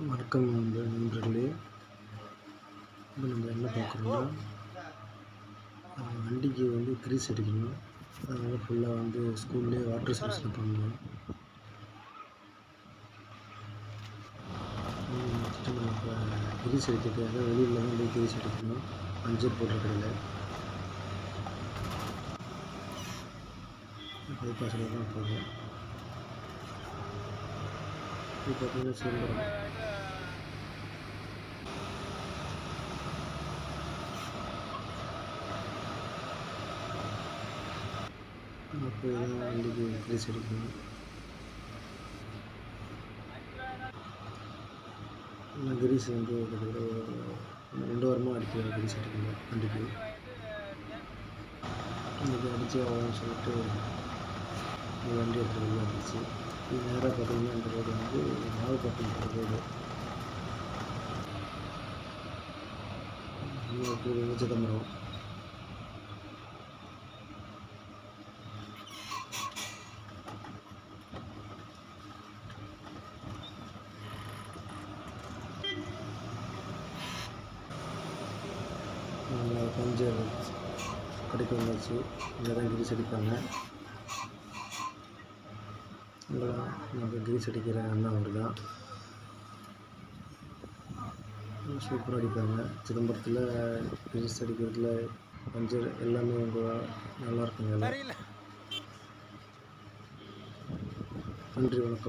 வணக்கம் நண்பர்களே. இப்போ நம்ம என்ன பார்க்குறோம்னா வண்டிக்கு வந்து கிரீஸ் அடிக்கணும். அதனால் ஃபுல்லாக வந்து ஸ்கூல்லேயே வாட்டர் சர்வீஸில் பண்ணணும். இப்போ கிரீஸ் அடிக்கிறதுக்காக வெளியில் தான் போய் கிரீஸ் அடிக்கணும். பஞ்சர் போடுற கடையில். பைபாஸில் தான் போகும். இது பார்த்தீங்கன்னா சிதம்பரம் அப்போ வண்டிக்கு கிரீஸ் எடுக்கணும் நான் கிரீஸ் வந்து கிட்டத்தட்ட ரெண்டு வாரமாக அடிக்கிறேன் கிரீஸ் எடுக்கணும் வண்டிக்கு இன்றைக்கி அடித்து ஆகும்னு சொல்லிட்டு வண்டி எடுத்து வந்துச்சு. இது நேராக பார்த்தீங்கன்னா இந்த ரோடு வந்து நாகப்பட்டினம் ரோடு. சிதம்பரம் பஞ்சர் கடைக்கு வந்தாச்சு. இங்கே தான் கிரீஸ் அடிப்பாங்க. நம்ம கிரீஸ் அடிக்கிற அண்ணா அவர் தான் சூப்பராக அடிப்பாங்க. சிதம்பரத்தில் கிரீஸ் அடிக்கிறதுல பஞ்சர் எல்லாமே ரொம்ப நல்லா இருக்குங்க. எல்லாம் நன்றி வணக்கம்.